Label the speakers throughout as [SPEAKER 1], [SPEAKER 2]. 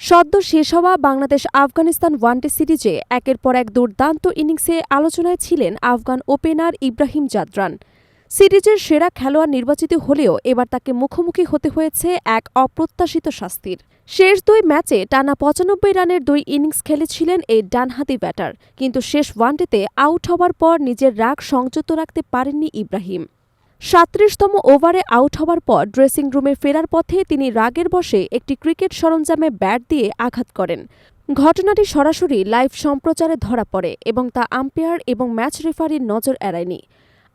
[SPEAKER 1] সদ্য শেষ হওয়া বাংলাদেশ আফগানিস্তান ওয়ানডে সিরিজে একের পর এক দুর্দান্ত ইনিংসে আলোচনায় ছিলেন আফগান ওপেনার ইব্রাহিম জাদরান। সিরিজের সেরা খেলোয়াড় নির্বাচিত হলেও এবার তাকে মুখোমুখি হতে হয়েছে এক অপ্রত্যাশিত শাস্তির। শেষ দুই ম্যাচে টানা পঁচানব্বই রানের দুই ইনিংস খেলেছিলেন এই ডানহাতি ব্যাটার, কিন্তু শেষ ওয়ানডেতে আউট হওয়ার পর নিজের রাগ সংযত রাখতে পারেননি ইব্রাহিম। সাত্রিশতম ওভারে আউট হওয়ার পর ড্রেসিং রুমে ফেরার পথে তিনি রাগের বশে একটি ক্রিকেট সরঞ্জামে ব্যাট দিয়ে আঘাত করেন। ঘটনাটি সরাসরি লাইভ সম্প্রচারে ধরা পড়ে এবং তা আম্পায়ার এবং ম্যাচ রেফারির নজর এড়ায়নি।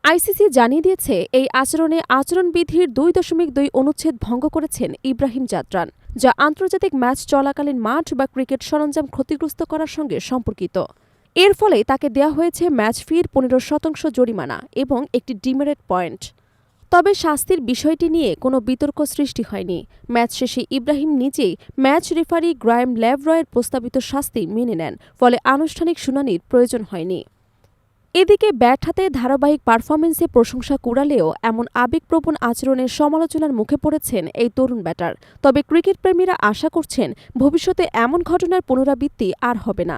[SPEAKER 1] আইসিসি জানিয়ে দিয়েছে, এই আচরণে আচরণবিধির দুই দশমিক দুই অনুচ্ছেদ ভঙ্গ করেছেন ইব্রাহিম যাত্রান যা আন্তর্জাতিক ম্যাচ চলাকালীন মাঠ বা ক্রিকেট সরঞ্জাম ক্ষতিগ্রস্ত করার সঙ্গে সম্পর্কিত। এর ফলে তাকে দেয়া হয়েছে ম্যাচ ফির পনেরো শতাংশ জরিমানা এবং একটি ডিমেরেট পয়েন্ট। তবে শাস্তির বিষয়টি নিয়ে কোনো বিতর্ক সৃষ্টি হয়নি। ম্যাচ শেষে ইব্রাহিম নিজেই ম্যাচ রেফারি গ্রায়াম ল্যাভরয়ের প্রস্তাবিত শাস্তি মেনে নেন, ফলে আনুষ্ঠানিক শুনানির প্রয়োজন হয়নি। এদিকে ব্যাট হাতে ধারাবাহিক পারফরমেন্সে প্রশংসা কুড়ালেও এমন আবেগপ্রবণ আচরণের সমালোচনার মুখে পড়েছেন এই তরুণ ব্যাটার। তবে ক্রিকেট প্রেমীরা আশা করছেন, ভবিষ্যতে এমন ঘটনার পুনরাবৃত্তি আর হবে না।